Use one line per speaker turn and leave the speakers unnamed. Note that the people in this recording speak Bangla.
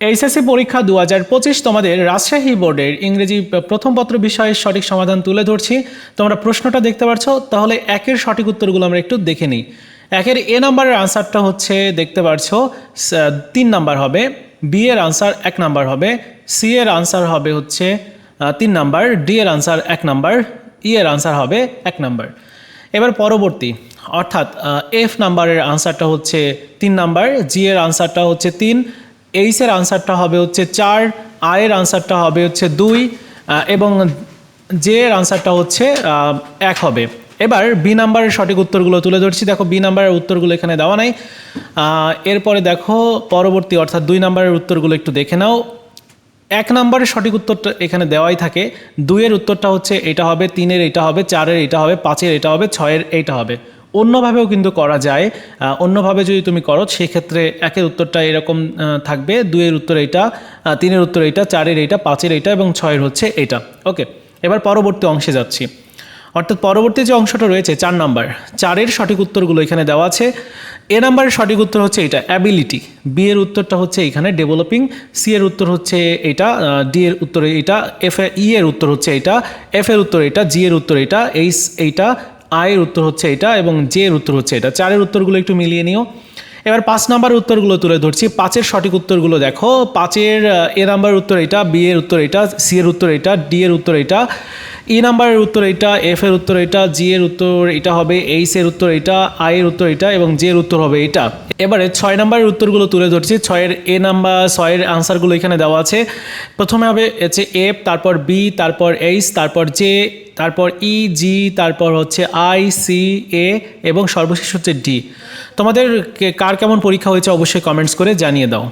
এইচএসসি পরীক্ষা দু হাজার পঁচিশ তোমাদের রাজশাহী বোর্ডের ইংরেজি প্রথম পত্র বিষয়ের সঠিক সমাধান তুলে ধরছি। তোমরা প্রশ্নটা দেখতে পাচ্ছ তাহলে একের সঠিক উত্তরগুলো আমরা একটু দেখে নিই। একের এ নাম্বারের আনসারটা হচ্ছে, দেখতে পাচ্ছ তিন নাম্বার হবে, বি এর আনসার এক নাম্বার হবে, সি এর আনসার হবে হচ্ছে তিন নাম্বার, ডি এর আনসার এক নাম্বার, ই এর আনসার হবে এক নাম্বার। এবার পরবর্তী, অর্থাৎ এফ নাম্বারের আনসারটা হচ্ছে তিন নাম্বার, জি এর আনসারটা হচ্ছে তিন এইচ এর আনসারটা হবে হচ্ছে চার আই এর আনসারটা হবে হচ্ছে দুই এবং জে এর আনসারটা হচ্ছে এক হবে। এবার বি নাম্বারের সঠিক উত্তরগুলো তুলে ধরছি। দেখো, বি নাম্বারের উত্তরগুলো এখানে দেওয়া নাই। এরপরে দেখো, পরবর্তী অর্থাৎ দুই নাম্বারের উত্তরগুলো একটু দেখে নাও। এক নম্বরের সঠিক উত্তরটা এখানে দেওয়াই থাকে। দুইয়ের উত্তরটা হচ্ছে এটা হবে, তিনের এটা হবে, চারের এটা হবে, পাঁচের এটা হবে, ছয়ের এইটা হবে। অন্যভাবেও কিন্তু করা যায়। অন্যভাবে যদি তুমি করো, সেক্ষেত্রে একের উত্তরটা এরকম থাকবে। দুইয়ের উত্তর এইটা তিনের উত্তর এইটা, চারের এইটা, পাঁচের এইটা এবং ছয়ের হচ্ছে এটা ওকে, এবার পরবর্তী অংশে যাচ্ছি। অর্থাৎ পরবর্তী যে অংশটা রয়েছে, চার নাম্বার, চারের সঠিক উত্তরগুলো এখানে দেওয়া আছে। এ নাম্বারের সঠিক উত্তর হচ্ছে এটা অ্যাবিলিটি। বি এর উত্তরটা হচ্ছে এখানে ডেভেলপিং, সি এর উত্তর হচ্ছে এটা ডি এর উত্তর এটা এফ ই এর উত্তর হচ্ছে এটা এফ এর উত্তর এটা জি এর উত্তর এটা এইচ এইটা আই এর উত্তর হচ্ছে এটা এবং জের উত্তর হচ্ছে এটা। চারের উত্তরগুলো একটু মিলিয়ে নিও। এবার পাঁচ নাম্বার উত্তরগুলো তুলে ধরছি। পাঁচের সঠিক উত্তরগুলো দেখো। পাঁচের এ নাম্বার উত্তর এটা, বি এর উত্তর এটা, সি এর উত্তর এটা, ডি এর উত্তর এটা। ই নাম্বারের উত্তর এটা এফ এর উত্তর এটা জি এর উত্তর এটা হবে এইচ এর উত্তর এটা আই এর উত্তর এটা এবং জে এর উত্তর হবে এটা এবারে ছয় নাম্বারের উত্তরগুলো তুলে ধরছি। ছয়ের এ নাম্বার ছয়ের আনসারগুলো এখানে দেওয়া আছে। প্রথমে হবে হচ্ছে এফ তারপর বি তারপর এইচ তারপর জে তারপর ই জি তারপর হচ্ছে আই সি এ এবং সর্বশেষ হচ্ছে ডি তোমাদের কার কেমন পরীক্ষা হয়েছে অবশ্যই কমেন্টস করে জানিয়ে দাও।